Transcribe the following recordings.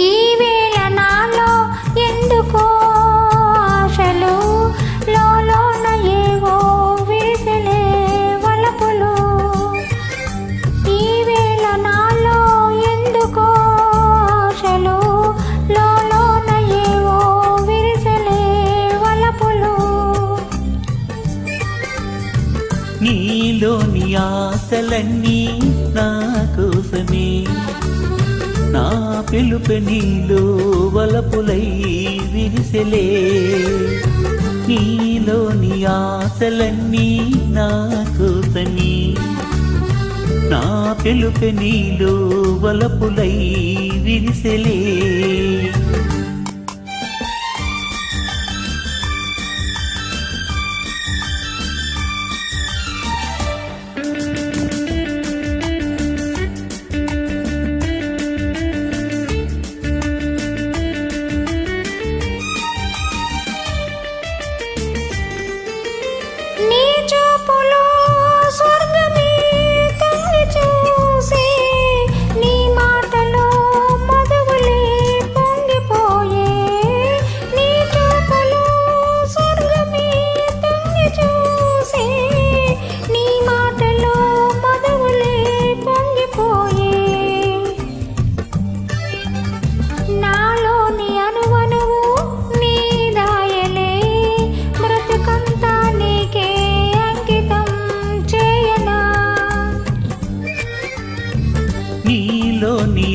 ఈ నాలో ఎందుకో ఆశలు? లోన ఏవో విరిసెలే వలపులు. ఈవేళ నాలో ఎందుకో ఆశలు? లోన ఏవో విరిసలే వలపులు. నీలోని ఆశలన్నీ నా కోసమే. నా పిలుపు నీలో వలపులై విరిసెలే. నీలోని ఆశలన్నీ నా కోసమే. నా పిలుపు నీలో వలపులై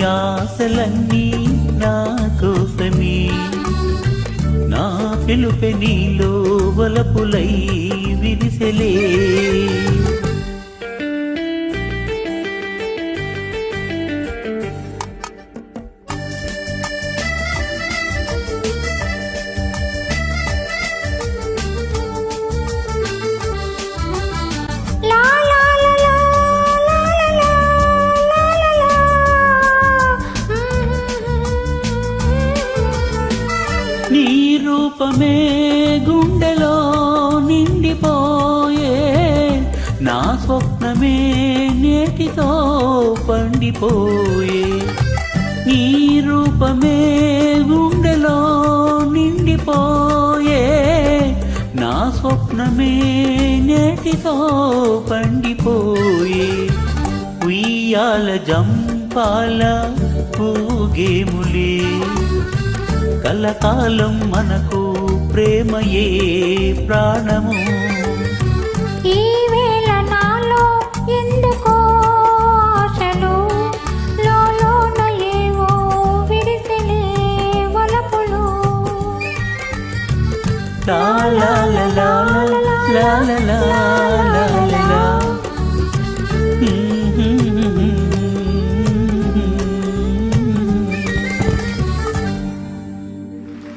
ఆశలన్నీ నా కోసమే నా పిలుపె నీలో వలపులై విరిసలే. రూపమే గుండెలో నిండిపోయే. నా స్వప్నమే నేటితో పండిపోయే. నీ రూపమే గుండెలో నిండిపోయే. నా స్వప్నమే నేటితో పండిపోయే. ఉయ్యాల జంపాల పూగేములే కలకాలం మనకు ప్రేమయే ప్రాణము. la la la la la la la